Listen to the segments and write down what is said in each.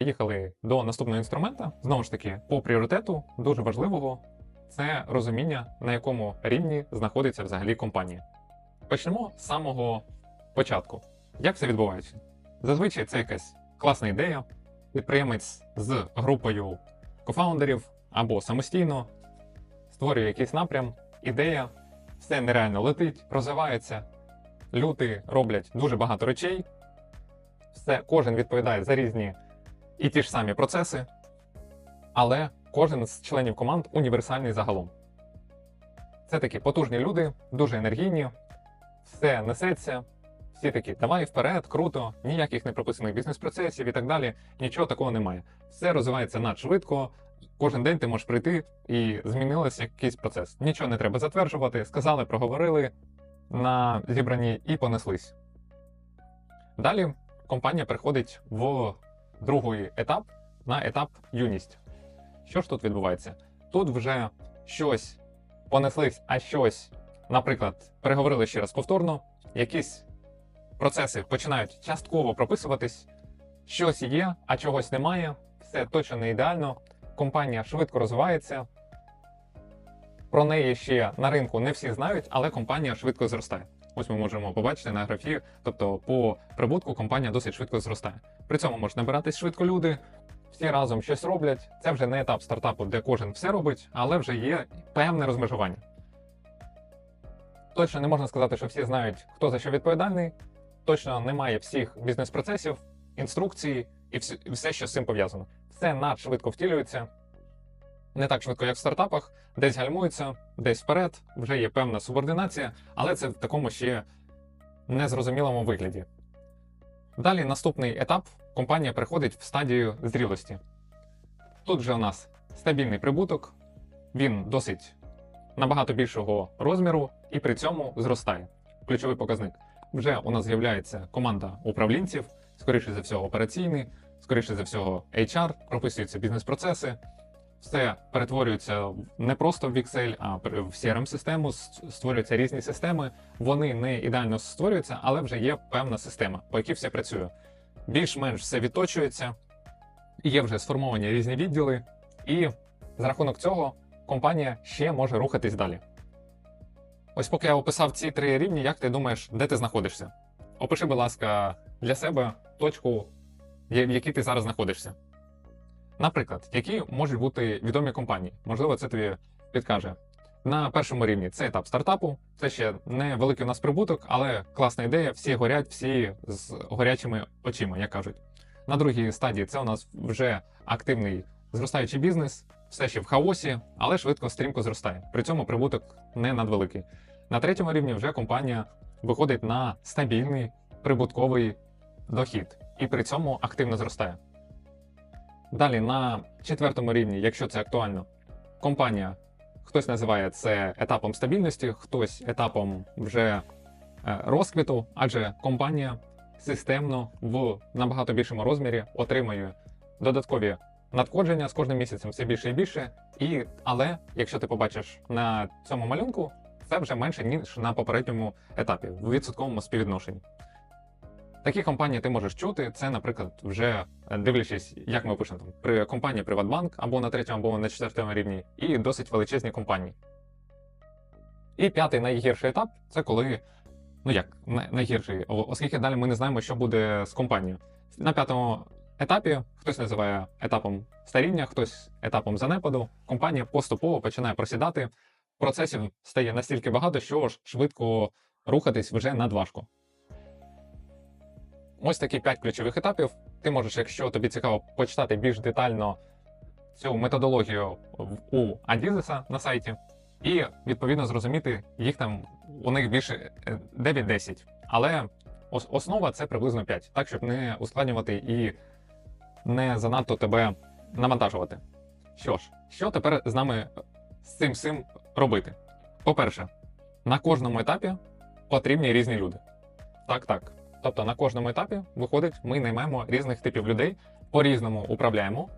Їхали до наступного інструмента. Знову ж таки, по пріоритету дуже важливого це розуміння, на якому рівні знаходиться взагалі компанія. Почнемо з самого початку. Як це відбувається? Зазвичай це якась класна ідея. Підприємець з групою кофаундерів або самостійно створює якийсь напрям, ідея, все нереально летить, розвивається. Люди роблять дуже багато речей, все, кожен відповідає за різні і ті ж самі процеси, але кожен з членів команд універсальний загалом. Це такі потужні люди, дуже енергійні, все несеться, всі такі, давай вперед, круто, ніяких непрописаних бізнес-процесів і так далі, нічого такого немає. Все розвивається надшвидко, кожен день ти можеш прийти і змінилося якийсь процес. Нічого не треба затверджувати, сказали, проговорили на зібранні і понеслись. Далі компанія переходить в другий етап на етап юність. Що ж тут відбувається? Тут вже щось понеслись, а щось, наприклад, переговорили ще раз повторно, якісь процеси починають частково прописуватись, щось є, а чогось немає, все точно не ідеально, компанія швидко розвивається. Про неї ще на ринку не всі знають, але компанія швидко зростає. Ось ми можемо побачити на графі, тобто по прибутку компанія досить швидко зростає. При цьому можуть набиратись швидко люди, всі разом щось роблять. Це вже не етап стартапу, де кожен все робить, але вже є певне розмежування. Точно не можна сказати, що всі знають, хто за що відповідальний. Точно немає всіх бізнес-процесів, інструкцій і і все, що з цим пов'язано. Все надшвидко втілюється. Не так швидко, як в стартапах, десь гальмується, десь вперед, вже є певна субординація, але це в такому ще незрозумілому вигляді. Далі наступний етап компанія переходить в стадію зрілості. Тут вже у нас стабільний прибуток, він досить набагато більшого розміру і при цьому зростає. Ключовий показник. Вже у нас з'являється команда управлінців, скоріше за всього, операційний, скоріше за всього, HR, прописуються бізнес-процеси, все перетворюється не просто в Excel, а в CRM-систему, створюються різні системи. Вони не ідеально створюються, але вже є певна система, по якій все працює. Більш-менш все відточується, є вже сформовані різні відділи, і за рахунок цього компанія ще може рухатись далі. Ось поки я описав ці три рівні, як ти думаєш, де ти знаходишся? Опиши, будь ласка, для себе точку, в якій ти зараз знаходишся. Наприклад, які можуть бути відомі компанії? Можливо, це тобі підкаже. На першому рівні це етап стартапу, це ще не великий у нас прибуток, але класна ідея, всі горять, всі з горячими очима, як кажуть. На другій стадії це у нас вже активний зростаючий бізнес, все ще в хаосі, але швидко стрімко зростає. При цьому прибуток не надвеликий. На третьому рівні вже компанія виходить на стабільний прибутковий дохід і при цьому активно зростає. Далі на четвертому рівні, якщо це актуально, компанія хтось називає це етапом стабільності, хтось етапом вже е, розквіту, адже компанія системно в набагато більшому розмірі отримує додаткові надходження з кожним місяцем все більше і більше. І, але якщо ти побачиш на цьому малюнку, це вже менше ніж на попередньому етапі в відсотковому співвідношенні. Такі компанії ти можеш чути. Це, наприклад, вже е, дивлячись, як ми пишемо там при компанії Приватбанк або на третьому, або на четвертому рівні, і досить величезні компанії. І п'ятий найгірший етап це коли, ну як найгірший, оскільки далі ми не знаємо, що буде з компанією. На п'ятому етапі хтось називає етапом старіння, хтось етапом занепаду. Компанія поступово починає просідати. Процесів стає настільки багато, що швидко рухатись вже надважко. Ось такі 5 ключових етапів. Ти можеш, якщо тобі цікаво, почитати більш детально цю методологію у Адізеса на сайті, і відповідно зрозуміти їх там у них більше е, 9-10. Але основа це приблизно 5, так щоб не ускладнювати і не занадто тебе навантажувати. Що ж, що тепер з нами з цим всім робити? По-перше, на кожному етапі потрібні різні люди. Так, так. Тобто на кожному етапі виходить, ми наймаємо різних типів людей, по-різному управляємо,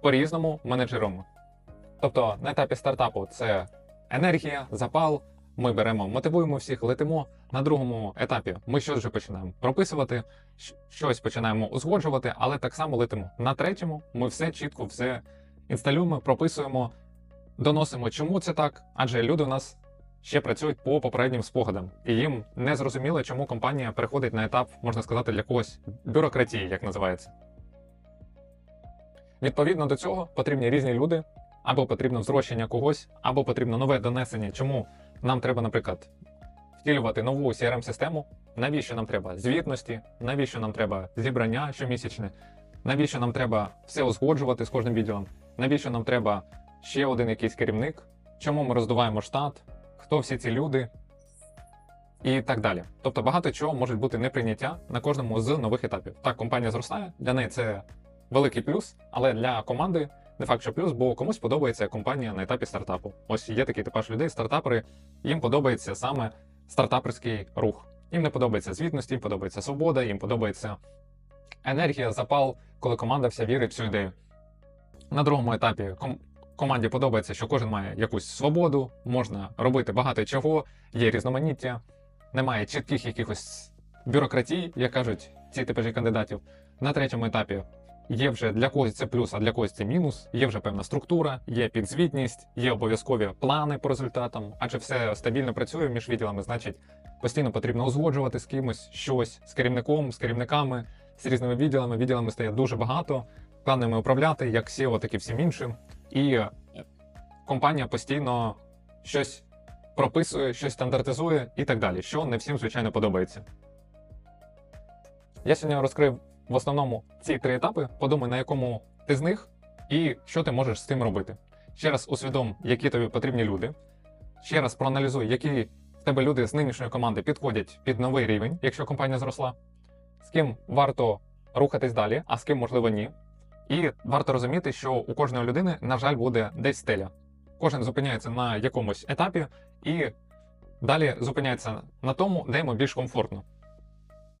по-різному менеджеруємо. Тобто на етапі стартапу це енергія, запал, ми беремо, мотивуємо всіх, летимо. На другому етапі ми щось вже починаємо прописувати, щось починаємо узгоджувати, але так само летимо. На третьому ми все чітко, все інсталюємо, прописуємо, доносимо, чому це так, адже люди у нас ще працюють по попереднім спогадам, і їм не зрозуміло, чому компанія переходить на етап, можна сказати, для когось бюрократії, як називається. Відповідно до цього потрібні різні люди, або потрібно зрощення когось, або потрібно нове донесення, чому нам треба, наприклад, втілювати нову CRM-систему, навіщо нам треба звітності, навіщо нам треба зібрання щомісячне, навіщо нам треба все узгоджувати з кожним відділом, навіщо нам треба ще один якийсь керівник, чому ми роздуваємо штат, хто всі ці люди. І так далі. Тобто багато чого може бути неприйняття на кожному з нових етапів. Так, компанія зростає, для неї це великий плюс, але для команди не факт, що плюс, бо комусь подобається компанія на етапі стартапу. Ось є такий типаж людей, стартапери, їм подобається саме стартаперський рух. Їм не подобається звітність, їм подобається свобода, їм подобається енергія, запал, коли команда вся вірить в цю ідею. На другому етапі команді подобається, що кожен має якусь свободу, можна робити багато чого, є різноманіття, немає чітких якихось бюрократій, як кажуть ці типажі кандидатів. На третьому етапі є вже для когось це плюс, а для когось це мінус. Є вже певна структура, є підзвітність, є обов'язкові плани по результатам, адже все стабільно працює між відділами, значить, постійно потрібно узгоджувати з кимось щось з керівником, з керівниками, з різними відділами. Відділами стає дуже багато, планами управляти, як SEO, так і всім іншим. І е, компанія постійно щось прописує, щось стандартизує і так далі, що не всім, звичайно, подобається. Я сьогодні розкрив в основному ці три етапи. Подумай, на якому ти з них і що ти можеш з цим робити. Ще раз усвідом, які тобі потрібні люди. Ще раз проаналізуй, які в тебе люди з нинішньої команди підходять під новий рівень, якщо компанія зросла, з ким варто рухатись далі, а з ким, можливо, ні. І варто розуміти, що у кожної людини, на жаль, буде десь стеля. Кожен зупиняється на якомусь етапі і далі зупиняється на тому, де йому більш комфортно.